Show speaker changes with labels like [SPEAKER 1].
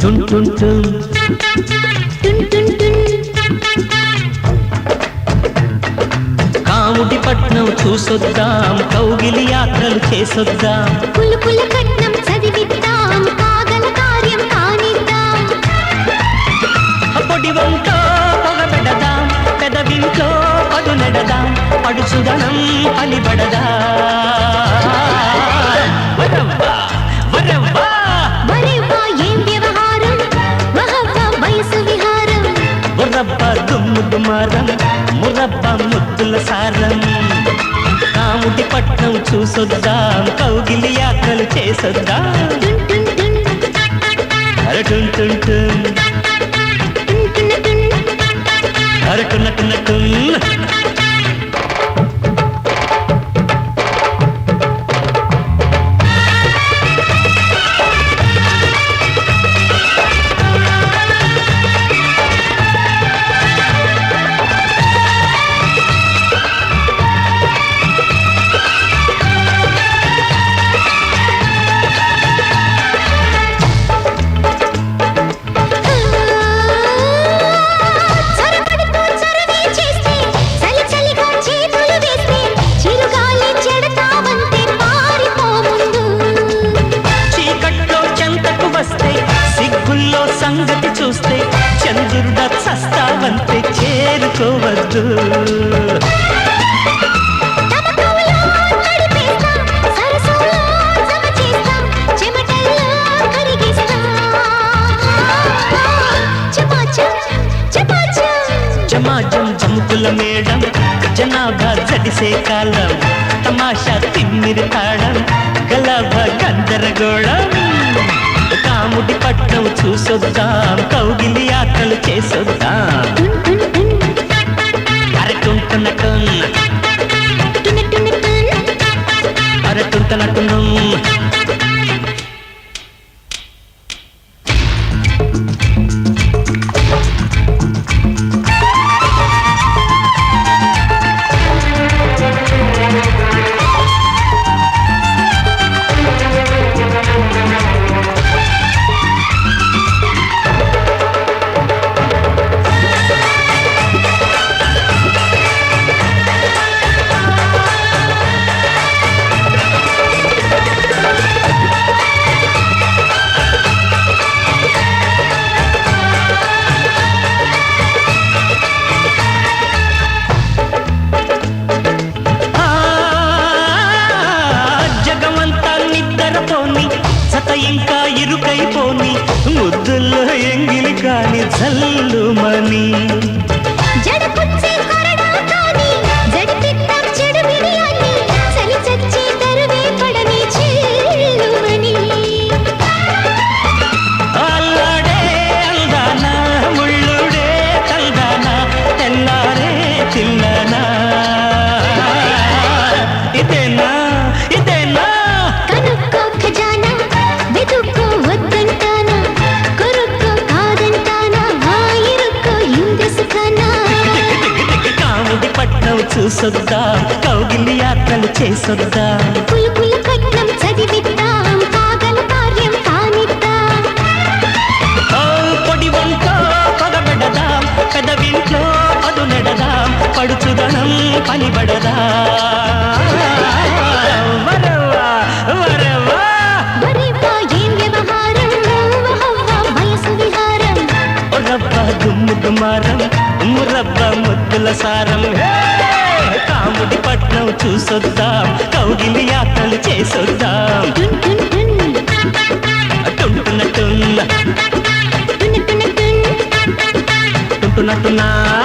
[SPEAKER 1] టున్
[SPEAKER 2] టున్ టున్ టున్
[SPEAKER 1] కాముడి పట్నం చూసొద్దాం కౌగిలి యాత్రలు చేసొద్దాం.
[SPEAKER 2] పులుపుల కట్నం చదివిద్దాం కాగల కార్యం కానిద్దాం.
[SPEAKER 1] పొడి వంటో పొగబెడదాం పెదవింట్లో పదు నెడదాం పడుచుదనం పలిబడదా ముద్దుల సారం కాముడి పట్నం చూసొద్దాం కౌగిలి యాత్రలు చేసొద్దాం.
[SPEAKER 2] టున్ అరటున్నట్టున్నట్టు చూస్తే
[SPEAKER 1] చంద్రుడ సస్తావంతే చేరుకోవద్దు.
[SPEAKER 2] తమకంలో చమాచం
[SPEAKER 1] జముకుల మేడం జనాభా చడిసే కాలం తమాషా తిమ్మిరి తాళం గలభ గందరగోళం. కాముడి పట్నం చూసొద్దా. అరటుంటున్న
[SPEAKER 2] గాలి చల్లుమని
[SPEAKER 1] చూసొద్దా? కౌగిలి యాత్రలు చేసొద్దా?
[SPEAKER 2] పులుపుల కట్నం చదివిద్దాం కాగల కార్యం కానిద్దాం.
[SPEAKER 1] ఓ పొడి వంటో పగబెడదాం? పెదవింట్లో పదు నెడదాం? పడుచుదనం పనిబడదా? వరవా వరవా
[SPEAKER 2] వరేవా ఏం వ్యవహారం? వహవ్వ వయసు విహారం.
[SPEAKER 1] రబ్బ దుమ్ము దుమారం మురబ్బ ముద్దుల సారం. హే! రాముడి పట్నం చూసొద్దాం. కౌగిలి యాత్రలు చేసొద్దాం.
[SPEAKER 2] టున్ టున్
[SPEAKER 1] టుంటున టున్న. టుంటున టున్నా.